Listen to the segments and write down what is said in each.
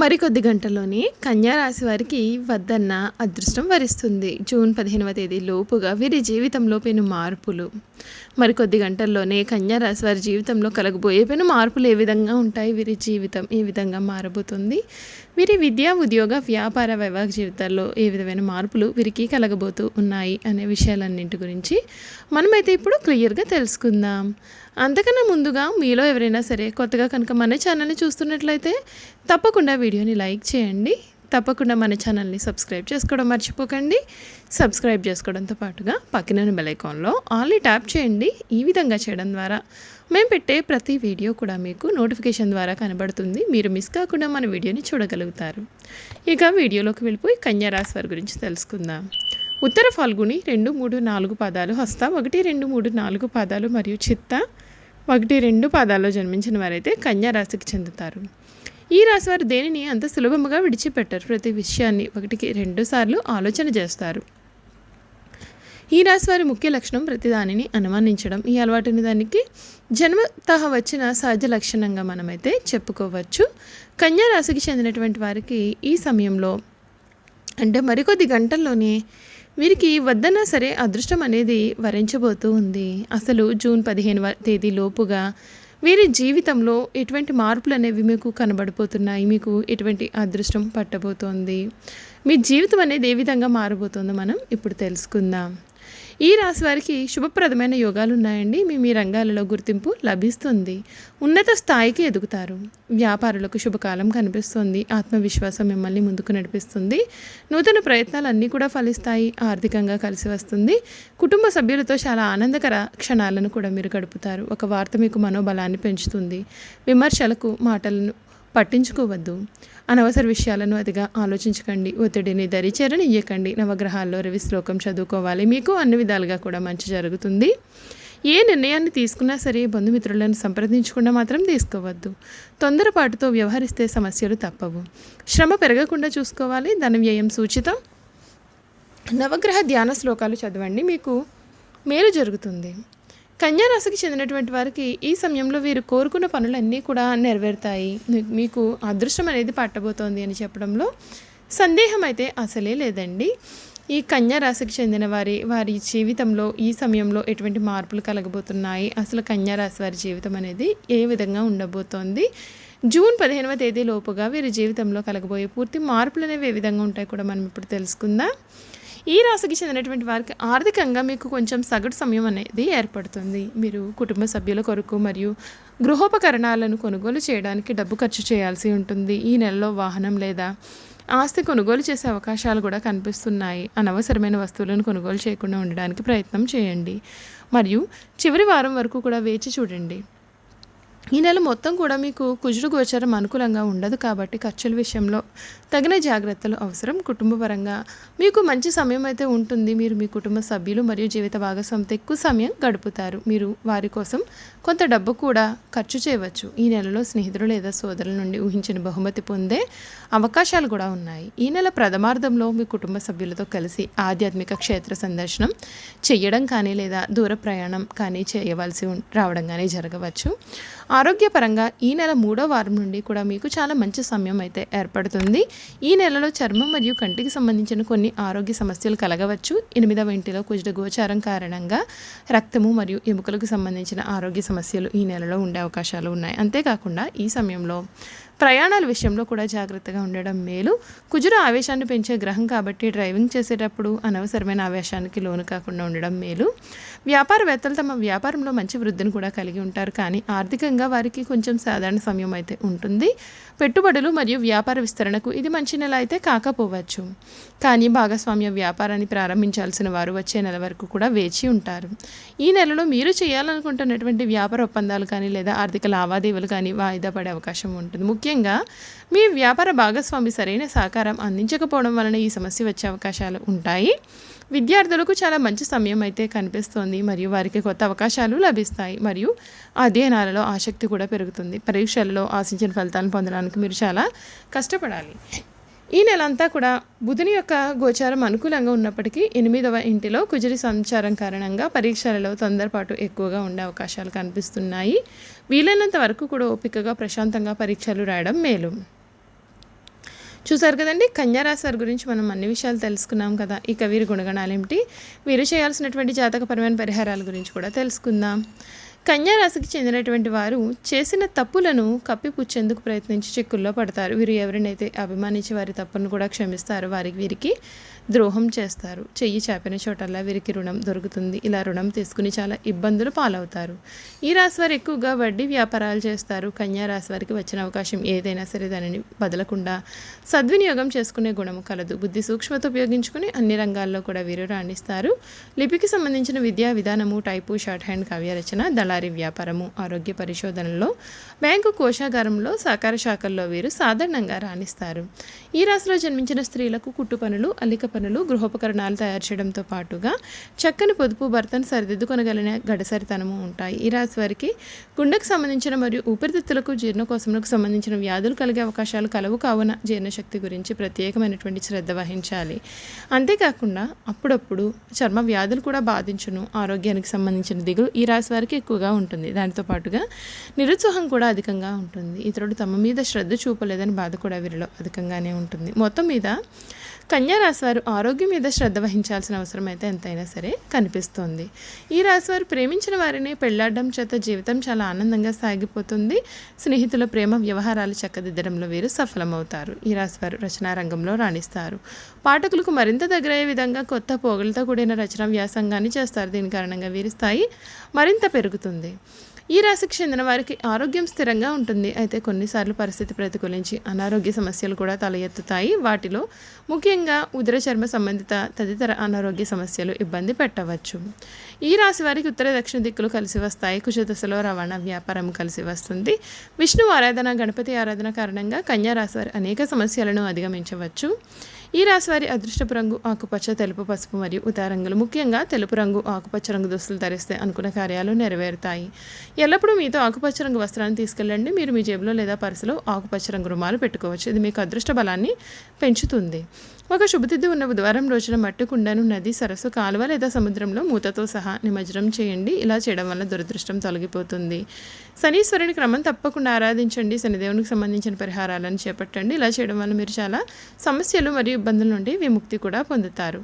మరికొద్ది గంటల్లోనే కన్యా రాశి వారికి వద్దన్న అదృష్టం వరిస్తుంది. జూన్ పదిహేనవ తేదీ లోపుగా వీరి జీవితంలో పెను మార్పులు. మరికొద్ది గంటల్లోనే కన్యారాశి వారి జీవితంలో కలగబోయే పెను మార్పులు ఏ విధంగా ఉంటాయి? వీరి జీవితం ఏ విధంగా మారబోతుంది? వీరి విద్యా ఉద్యోగ వ్యాపార వైవాహిక జీవితాల్లో ఏ విధమైన మార్పులు వీరికి కలగబోతూ ఉన్నాయి అనే విషయాలన్నింటి గురించి మనమైతే ఇప్పుడు క్లియర్గా తెలుసుకుందాం. అంతకన్నా ముందుగా మీలో ఎవరైనా సరే కొత్తగా కనుక మన ఛానల్ని చూస్తున్నట్లయితే తప్పకుండా వీడియోని లైక్ చేయండి. తప్పకుండా మన ఛానల్ని సబ్స్క్రైబ్ చేసుకోవడం మర్చిపోకండి. సబ్స్క్రైబ్ చేసుకోవడంతో పాటుగా పక్కన బెలైకాన్లో ఆన్లీ ట్యాప్ చేయండి. ఈ విధంగా చేయడం ద్వారా మేము పెట్టే ప్రతి వీడియో కూడా మీకు నోటిఫికేషన్ ద్వారా కనబడుతుంది. మీరు మిస్ కాకుండా మన వీడియోని చూడగలుగుతారు. ఇక వీడియోలోకి వెళ్ళిపోయి కన్యారాశి వారి గురించి తెలుసుకుందాం. ఉత్తర ఫాల్గుని రెండు మూడు నాలుగు పాదాలు హస్త ఒకటి రెండు మూడు నాలుగు పాదాలు మరియు చిత్త ఒకటి రెండు పాదాల్లో జన్మించిన వారైతే కన్యారాశికి చెందుతారు. ఈ రాశివారు దేనిని అంత సులభముగా విడిచిపెట్టరు? ప్రతి విషయాన్ని ఒకటికి రెండు సార్లు ఆలోచన చేస్తారు. ఈ రాశి వారి ముఖ్య లక్షణం ప్రతిదానిని అనుమానించడం. ఈ అలవాటుని దానికి జన్మతహ వచ్చిన సహజ లక్షణంగా మనమైతే చెప్పుకోవచ్చు. కన్యా రాశికి చెందినటువంటి వారికి ఈ సమయంలో అంటే మరికొద్ది గంటల్లోనే వీరికి వద్దన్నా సరే అదృష్టం అనేది వరించబోతూ ఉంది. అసలు జూన్ పదిహేను తేదీ లోపుగా వీరి జీవితంలో ఎటువంటి మార్పులు అనేవి మీకు కనబడిపోతున్నాయి? మీకు ఎటువంటి అదృష్టం పట్టబోతోంది? మీ జీవితం అనేది ఏ విధంగా మారబోతుందో మనం ఇప్పుడు తెలుసుకుందాం. ఈ రాశి వారికి శుభప్రదమైన యోగాలు ఉన్నాయండి. మీ మీ రంగాలలో గుర్తింపు లభిస్తుంది. ఉన్నత స్థాయికి ఎదుగుతారు. వ్యాపారులకు శుభకాలం కనిపిస్తుంది. ఆత్మవిశ్వాసం మిమ్మల్ని ముందుకు నడిపిస్తుంది. నూతన ప్రయత్నాలు అన్నీ కూడా ఫలిస్తాయి. ఆర్థికంగా కలిసి వస్తుంది. కుటుంబ సభ్యులతో చాలా ఆనందకర క్షణాలను కూడా మీరు గడుపుతారు. ఒక వార్త మీకు మనోబలాన్ని పెంచుతుంది. విమర్శలకు మాటలను పట్టించుకోవద్దు. అనవసర విషయాలను అతిగా ఆలోచించకండి. ఒత్తిడిని దరిచేరనియ్యకండి నవగ్రహాల్లో రవి శ్లోకం చదువుకోవాలి. మీకు అన్ని విధాలుగా కూడా మంచి జరుగుతుంది. ఏ నిర్ణయాన్ని తీసుకున్నా సరే బంధుమిత్రులను సంప్రదించకుండా మాత్రం తీసుకోవద్దు. తొందరపాటుతో వ్యవహరిస్తే సమస్యలు తప్పవు. శ్రమ పెరగకుండా చూసుకోవాలి. ధన వ్యయం సూచితం. నవగ్రహ ధ్యాన శ్లోకాలు చదవండి. మీకు మేలు జరుగుతుంది. కన్యారాశికి చెందినటువంటి వారికి ఈ సమయంలో వీరు కోరుకున్న పనులన్నీ కూడా నెరవేరుతాయి. మీకు అదృష్టం అనేది పట్టబోతోంది అని చెప్పడంలో సందేహం అయితే అసలే లేదండి. ఈ కన్యా రాశికి చెందిన వారి వారి జీవితంలో ఈ సమయంలో ఎటువంటి మార్పులు కలగబోతున్నాయి? అసలు కన్యా రాశి వారి జీవితం అనేది ఏ విధంగా ఉండబోతోంది? జూన్ పదిహేనవ తేదీ లోపుగా వీరి జీవితంలో కలగబోయే పూర్తి మార్పులు అనేవి ఏ విధంగా ఉంటాయి కూడా మనం ఇప్పుడు తెలుసుకుందాం. ఈ రాశికి చెందినటువంటి వారికి ఆర్థికంగా మీకు కొంచెం సగటు సమయం అనేది ఏర్పడుతుంది. మీరు కుటుంబ సభ్యుల కొరకు మరియు గృహోపకరణాలను కొనుగోలు చేయడానికి డబ్బు ఖర్చు చేయాల్సి ఉంటుంది. ఈ నెలలో వాహనం లేదా ఆస్తి కొనుగోలు చేసే అవకాశాలు కూడా కనిపిస్తున్నాయి. అనవసరమైన వస్తువులను కొనుగోలు చేయకుండా ఉండడానికి ప్రయత్నం చేయండి. మరియు చివరి వారం వరకు కూడా వేచి చూడండి. ఈ నెల మొత్తం కూడా మీకు కుజుడు గోచరం అనుకూలంగా ఉండదు కాబట్టి ఖర్చుల విషయంలో తగిన జాగ్రత్తలు అవసరం. కుటుంబపరంగా మీకు మంచి సమయం అయితే ఉంటుంది. మీరు మీ కుటుంబ సభ్యులు మరియు జీవిత భాగస్వామితో ఎక్కువ సమయం గడుపుతారు. మీరు వారి కోసం కొంత డబ్బు కూడా ఖర్చు చేయవచ్చు. ఈ నెలలో స్నేహితులు లేదా సోదరుల నుండి ఊహించిన బహుమతి పొందే అవకాశాలు కూడా ఉన్నాయి. ఈ నెల ప్రథమార్థంలో మీ కుటుంబ సభ్యులతో కలిసి ఆధ్యాత్మిక క్షేత్ర సందర్శనం చేయడం కానీ లేదా దూర ప్రయాణం కానీ చేయవలసి రావడం కానీ జరగవచ్చు. ఆరోగ్యపరంగా ఈ నెల మూడో వారం నుండి కూడా మీకు చాలా మంచి సమయం అయితే ఏర్పడుతుంది. ఈ నెలలో చర్మం మరియు కంటికి సంబంధించిన కొన్ని ఆరోగ్య సమస్యలు కలగవచ్చు. ఎనిమిదవ ఇంటిలో కుజుడ గోచారం కారణంగా రక్తము మరియు ఎముకలకు సంబంధించిన ఆరోగ్య సమస్యలు ఈ నెలలో ఉండే అవకాశాలు ఉన్నాయి. అంతేకాకుండా ఈ సమయంలో ప్రయాణాల విషయంలో కూడా జాగ్రత్తగా ఉండడం మేలు. కుజుర ఆవేశాన్ని పెంచే గ్రహం కాబట్టి డ్రైవింగ్ చేసేటప్పుడు అనవసరమైన ఆవేశానికి లోను కాకుండా ఉండడం మేలు. వ్యాపారవేత్తలు తమ వ్యాపారంలో మంచి వృద్ధిని కూడా కలిగి ఉంటారు. కానీ ఆర్థికంగా వారికి కొంచెం సాధారణ సమయం అయితే ఉంటుంది. పెట్టుబడులు మరియు వ్యాపార విస్తరణకు ఇది మంచి నెల అయితే కాకపోవచ్చు. కానీ భాగస్వామ్య వ్యాపారాన్ని ప్రారంభించాల్సిన వారు వచ్చే నెల వరకు కూడా వేచి ఉంటారు. ఈ నెలలో మీరు చేయాలనుకుంటున్నటువంటి వ్యాపార ఒప్పందాలు కానీ లేదా ఆర్థిక లావాదేవీలు కానీ వాయిదా పడే అవకాశం ఉంటుంది. ముఖ్యంగా ముఖ్యంగా మీ వ్యాపార భాగస్వామి సరైన సహకారం అందించకపోవడం వలన ఈ సమస్య వచ్చే అవకాశాలు ఉంటాయి. విద్యార్థులకు చాలా మంచి సమయం అయితే కనిపిస్తోంది. మరియు వారికి కొత్త అవకాశాలు లభిస్తాయి. మరియు అధ్యయనాలలో ఆసక్తి కూడా పెరుగుతుంది. పరీక్షలలో ఆశించిన ఫలితాలను పొందడానికి మీరు చాలా కష్టపడాలి. ఈ నెల అంతా కూడా బుధుని యొక్క గోచారం అనుకూలంగా ఉన్నప్పటికీ ఎనిమిదవ ఇంటిలో కుజరి సంచారం కారణంగా పరీక్షలలో తొందరపాటు ఎక్కువగా ఉండే అవకాశాలు కనిపిస్తున్నాయి. వీలైనంత వరకు కూడా ఓపికగా ప్రశాంతంగా పరీక్షలు రాయడం మేలు. చూసారు కదండి కన్యారాశి వారి గురించి మనం అన్ని విషయాలు తెలుసుకున్నాం కదా. ఇక వీరి గుణగణాలు ఏమిటి వీరు చేయాల్సినటువంటి జాతకపరమైన పరిహారాల గురించి కూడా తెలుసుకుందాం. కన్యారాశికి చెందినటువంటి వారు చేసిన తప్పులను కప్పిపుచ్చేందుకు ప్రయత్నించి చిక్కుల్లో పడతారు. వీరు ఎవరినైతే అభిమానించి వారి తప్పును కూడా క్షమిస్తారు వారికి వీరికి ద్రోహం చేస్తారు. చెయ్యి చాపిన చోటల్లా వీరికి రుణం దొరుకుతుంది. ఇలా రుణం తీసుకుని చాలా ఇబ్బందులు పాలవుతారు. ఈ రాశి వారు ఎక్కువగా వడ్డీ వ్యాపారాలు చేస్తారు. కన్యా రాశి వారికి వచ్చిన అవకాశం ఏదైనా సరే దానిని వదలకుండా సద్వినియోగం చేసుకునే గుణము కలదు. బుద్ధి సూక్ష్మత ఉపయోగించుకుని అన్ని రంగాల్లో కూడా వీరు రాణిస్తారు. లిపికి సంబంధించిన విద్యా విధానము టైపు షార్ట్ హ్యాండ్ కావ్యరచన దళారీ వ్యాపారము ఆరోగ్య పరిశోధనలో బ్యాంకు కోశాగారంలో సహకార శాఖల్లో వీరు సాధారణంగా రాణిస్తారు. ఈ రాశిలో జన్మించిన స్త్రీలకు కుట్టు పనులు అల్లిక పనులు గృహోపకరణాలు తయారు చేయడంతో పాటుగా చక్కని పొదుపు భర్తను సరిదిద్దుకొనగలిగిన గడసరితనము ఉంటాయి. ఈ రాశి వారికి గుండెకు సంబంధించిన మరియు ఊపిరితిత్తులకు జీర్ణకోశములకు సంబంధించిన వ్యాధులు కలిగే అవకాశాలు కలవు కావున జీర్ణశక్తి గురించి ప్రత్యేకమైనటువంటి శ్రద్ధ వహించాలి. అంతేకాకుండా అప్పుడప్పుడు చర్మ వ్యాధులు కూడా బాధించును ఆరోగ్యానికి సంబంధించిన దిగులు ఈ రాశి వారికి ఎక్కువగా ఉంటుంది. దానితో పాటుగా నిరుత్సాహం కూడా అధికంగా ఉంటుంది. ఇతరుడు తమ మీద శ్రద్ధ చూపలేదని బాధ కూడా వీరిలో అధికంగానే ఉంటుంది. మొత్తం మీద కన్యా రాశివారు ఆరోగ్యం మీద శ్రద్ధ వహించాల్సిన అవసరం అయితే ఎంతైనా సరే కనిపిస్తోంది. ఈ రాశి వారు ప్రేమించిన వారిని పెళ్ళాడడం చేత జీవితం చాలా ఆనందంగా సాగిపోతుంది. స్నేహితుల ప్రేమ వ్యవహారాలు చక్కదిద్దడంలో వీరు సఫలమవుతారు. ఈ రాశివారు రచనా రంగంలో రాణిస్తారు. పాఠకులకు మరింత దగ్గరయ్యే విధంగా కొత్త పోగలతో కూడిన రచన వ్యాసంగాన్ని చేస్తారు. దీని కారణంగా వీరి స్థాయి మరింత పెరుగుతుంది. ఈ రాశికి చెందిన వారికి ఆరోగ్యం స్థిరంగా ఉంటుంది. అయితే కొన్నిసార్లు పరిస్థితి ప్రతికూలించి అనారోగ్య సమస్యలు కూడా తల ఎత్తుతాయి వాటిలో ముఖ్యంగా ఉదర చర్మ సంబంధిత తదితర అనారోగ్య సమస్యలు ఇబ్బంది పెట్టవచ్చు. ఈ రాశి వారికి ఉత్తర దక్షిణ దిక్కులు కలిసి వస్తాయి. కుశదశలో రవాణా వ్యాపారం కలిసి వస్తుంది. విష్ణు ఆరాధన గణపతి ఆరాధన కారణంగా కన్యా రాశి వారి అనేక సమస్యలను అధిగమించవచ్చు. ఈ రాశి వారి అదృష్టపు రంగు ఆకుపచ్చ తెలుపు పసుపు మరియు ఉదారంగులు ముఖ్యంగా తెలుపు రంగు ఆకుపచ్చ రంగు దుస్తులు ధరిస్తే అనుకున్న కార్యాలు నెరవేరుతాయి. ఎల్లప్పుడూ మీతో ఆకుపచ్చ రంగు వస్త్రాన్ని తీసుకెళ్ళండి. మీరు మీ జేబులో లేదా పర్సులో ఆకుపచ్చ రంగు రుమాలు పెట్టుకోవచ్చు. ఇది మీకు అదృష్ట బలాన్ని పెంచుతుంది. ఒక శుభతిథి ఉన్న బుధవారం రోజున మట్టి కుండను నది సరస్సు కాలువ లేదా సముద్రంలో మూతతో సహా నిమజ్జనం చేయండి. ఇలా చేయడం వల్ల దురదృష్టం తొలగిపోతుంది. శనీశ్వరుని క్రమం తప్పకుండా ఆరాధించండి. శనిదేవునికి సంబంధించిన పరిహారాలను చేపట్టండి. ఇలా చేయడం వల్ల మీరు చాలా సమస్యలు మరియు ఇబ్బందుల నుండి విముక్తి కూడా పొందుతారు.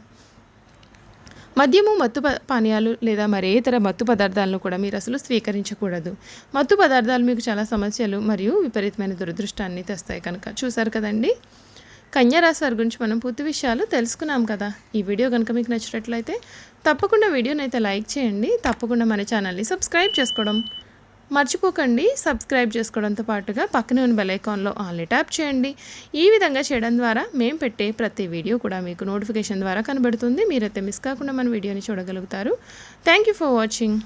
మద్యము మత్తు పానీయాలు లేదా మరే ఇతర మత్తు పదార్థాలను కూడా మీరు అసలు స్వీకరించకూడదు. మత్తు పదార్థాలు మీకు చాలా సమస్యలు మరియు విపరీతమైన దురదృష్టాన్ని తెస్తాయి కనుక. చూసారు కదండి? కన్యారాశి వారి గురించి మనం పూర్తి విషయాలు తెలుసుకున్నాం కదా. ఈ వీడియో కనుక మీకు నచ్చినట్లయితే తప్పకుండా వీడియోని అయితే లైక్ చేయండి. తప్పకుండా మన ఛానల్ని సబ్స్క్రైబ్ చేసుకోవడం. మర్చిపోకండి సబ్స్క్రైబ్ చేసుకోవడంతో పాటుగా పక్కనే ఉన్న బెలైకాన్లో ఆన్లీ ట్యాప్ చేయండి. ఈ విధంగా చేయడం ద్వారా మేము పెట్టే ప్రతి వీడియో కూడా మీకు నోటిఫికేషన్ ద్వారా కనబడుతుంది. మీరైతే మిస్ కాకుండా మన వీడియోని చూడగలుగుతారు. Thank you for watching